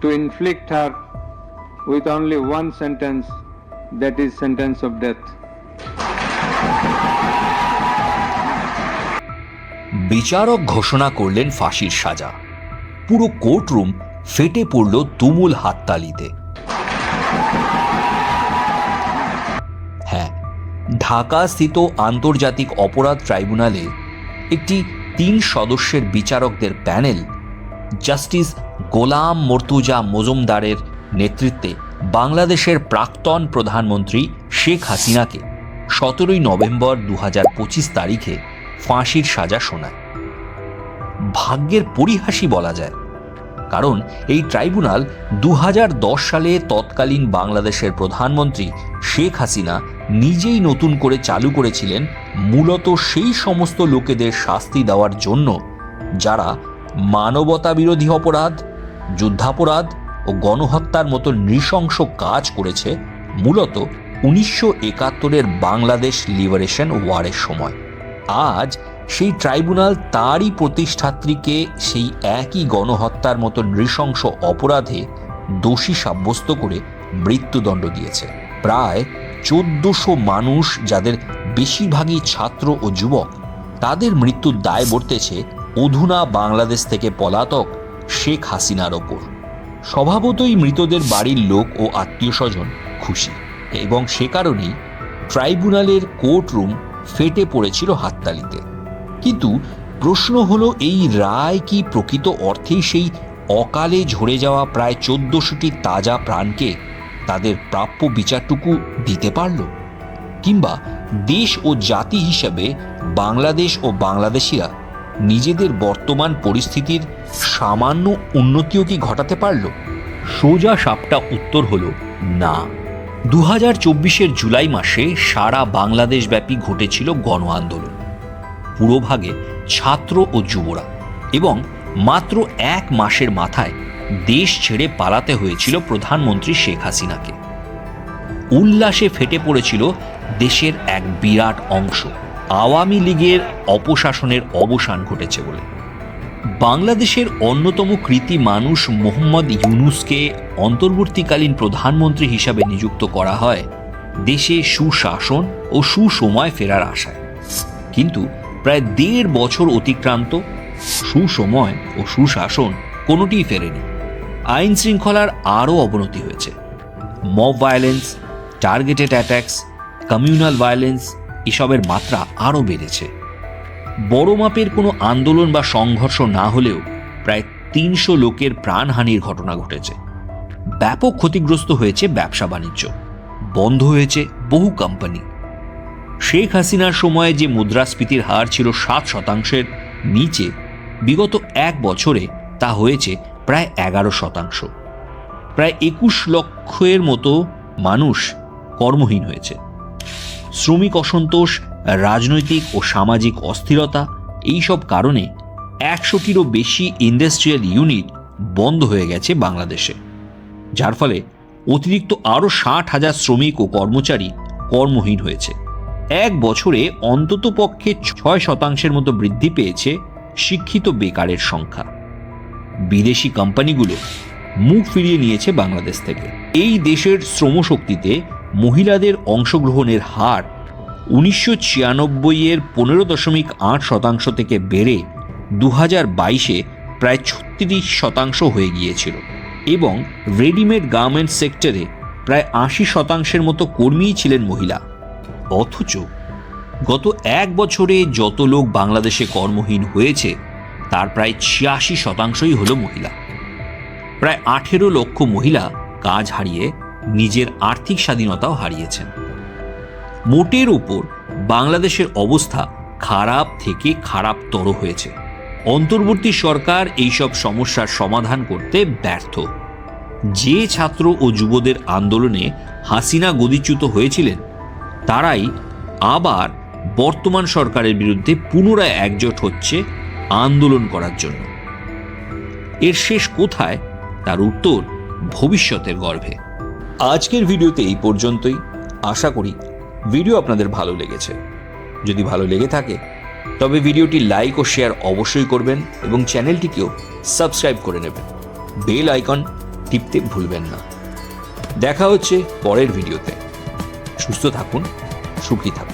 to inflict her with only one sentence, that is sentence of death. বিচারক ঘোষণা করলেন ফাঁসির সাজা পুরো কোর্টরুম ফেটে পড়ল তুমুল হাততালিতে হ্যাঁ ঢাকা স্থিত আন্তর্জাতিক অপরাধ ট্রাইব্যুনালে একটি তিন সদস্যের বিচারকদের প্যানেল জাস্টিস গোলাম মর্তুজা মজুমদারের নেতৃত্বে বাংলাদেশের প্রাক্তন প্রধানমন্ত্রী শেখ হাসিনাকে সতেরোই নভেম্বর দু পঁচিশ তারিখে ফাঁসির সাজা শোনায়। ভাগ্যের পরিহাসই বলা যায়। কারণ এই ট্রাইব্যুনাল দু হাজার দশ সালে তৎকালীন বাংলাদেশের প্রধানমন্ত্রী শেখ হাসিনা নিজেই নতুন করে চালু করেছিলেন, মূলত সেই সমস্ত লোকেদের শাস্তি দেওয়ার জন্য যারা মানবতা বিরোধী অপরাধ, যুদ্ধাপরাধ ও গণহত্যার মতো নৃশংস কাজ করেছে মূলত উনিশশো একাত্তরের বাংলাদেশ লিবারেশন ওয়ারের সময়। আজ সেই ট্রাইব্যুনাল তারই প্রতিষ্ঠাত্রীকে সেই একই গণহত্যার মতো নৃশংস অপরাধে দোষী সাব্যস্ত করে মৃত্যুদণ্ড দিয়েছে। প্রায় চোদ্দশো মানুষ যাদের বেশিরভাগই ছাত্র ও যুবক, তাদের মৃত্যুর দায় বর্তেছে অধুনা বাংলাদেশ থেকে পলাতক শেখ হাসিনার ওপর। স্বভাবতই মৃতদের বাড়ির লোক ও আত্মীয় স্বজন খুশি এবং সে কারণেই ট্রাইব্যুনালের কোর্টরুম ফেটে পড়েছিল হাততালিতে। কিন্তু প্রশ্ন হলো, এই রায় কি প্রকৃত অর্থেই সেই অকালে ঝরে যাওয়া প্রায় চোদ্দশোটি তাজা প্রাণকে তাদের প্রাপ্য বিচারটুকু দিতে পারল? কিংবা দেশ ও জাতি হিসাবে বাংলাদেশ ও বাংলাদেশিরা নিজেদের বর্তমান পরিস্থিতির সামান্য উন্নতিও কি ঘটাতে পারল? সোজা সাপটা উত্তর হল, না। দু হাজার চব্বিশের জুলাই মাসে সারা বাংলাদেশব্যাপী ঘটেছিল গণ আন্দোলন। পুরোভাগে ছাত্র ও যুবরা এবং মাত্র এক মাসের মাথায় দেশ ছেড়ে পালাতে হয়েছিল প্রধানমন্ত্রী শেখ হাসিনাকে। উল্লাসে ফেটে পড়েছিল দেশের এক বিরাট অংশ। আওয়ামী লীগের অপশাসনের অবসান ঘটেছে বলে। বাংলাদেশের অন্যতম কৃতি মানুষ মোহাম্মদ ইউনুসকে অন্তর্বর্তীকালীন প্রধানমন্ত্রী হিসাবে নিযুক্ত করা হয় দেশে সুশাসন ও সুসময় ফেরার আশায়। কিন্তু প্রায় দেড় বছর অতিক্রান্ত সুসময় ও সুশাসন কোনোটিই ফেরেনি। আইন শৃঙ্খলার আরও অবনতি হয়েছে। Mob violence, targeted attacks communal violence এসবের মাত্রা আরও বেড়েছে। বড় মাপের কোনো আন্দোলন বা সংঘর্ষ না হলেও প্রায় তিনশো লোকের প্রাণহানির ঘটনা ঘটেছে। ব্যাপক ক্ষতিগ্রস্ত হয়েছে ব্যবসা বাণিজ্য। বন্ধ হয়েছে বহু কোম্পানি। শেখ হাসিনার সময়ে যে মুদ্রাস্ফীতির হার ছিল সাত শতাংশের নিচে বিগত এক বছরে তা হয়েছে প্রায় এগারো শতাংশ। প্রায় একুশ লক্ষের মতো মানুষ কর্মহীন হয়েছে। শ্রমিক অসন্তোষ, রাজনৈতিক ও সামাজিক অস্থিরতা, এইসব কারণে একশোটিরও বেশি ইন্ডাস্ট্রিয়াল ইউনিট বন্ধ হয়ে গেছে বাংলাদেশে। যার ফলে অতিরিক্ত আরও ষাট হাজার শ্রমিক ও কর্মচারী কর্মহীন হয়েছে। এক বছরে অন্তত পক্ষে ছয় শতাংশের মতো বৃদ্ধি পেয়েছে শিক্ষিত বেকারের সংখ্যা। বিদেশি কোম্পানিগুলো মুখ ফিরিয়ে নিয়েছে বাংলাদেশ থেকে। এই দেশের শ্রমশক্তিতে মহিলাদের অংশগ্রহণের হার উনিশশো ছিয়ানব্বইয়ের পনেরো দশমিক আট শতাংশ থেকে বেড়ে দু হাজার বাইশে প্রায় ছত্রিশ শতাংশ হয়ে গিয়েছিল এবং রেডিমেড গার্মেন্টস সেক্টরে প্রায় আশি শতাংশের মতো কর্মীই ছিলেন মহিলা। অথচ গত এক বছরে যত লোক বাংলাদেশে কর্মহীন হয়েছে, তার প্রায় ছিয়াশি শতাংশই হলো মহিলা। প্রায় আঠেরো লক্ষ মহিলা কাজ হারিয়ে নিজের আর্থিক স্বাধীনতাও হারিয়েছেন। মোটের ওপর বাংলাদেশের অবস্থা খারাপ থেকে খারাপতর হয়েছে। অন্তর্বর্তী সরকার এইসব সমস্যার সমাধান করতে ব্যর্থ। যে ছাত্র ও যুবদের আন্দোলনে হাসিনা গদিচ্যুত হয়েছিলেন, তারাই আবার বর্তমান সরকারের বিরুদ্ধে পুনরায় একজোট হচ্ছে আন্দোলন করার জন্য। এর শেষ কোথায়? তার উত্তর ভবিষ্যতের গর্ভে। আজকের ভিডিওতে এই পর্যন্তই। আশা করি ভিডিও আপনাদের ভালো লেগেছে। যদি ভালো লেগে থাকে, তবে ভিডিওটি লাইক ও শেয়ার অবশ্যই করবেন এবং চ্যানেলটিকেও সাবস্ক্রাইব করে নেবেন। বেল আইকন টিপতে ভুলবেন না। দেখা হচ্ছে পরের ভিডিওতে। সুস্থ থাকুন, সুখী থাকুন।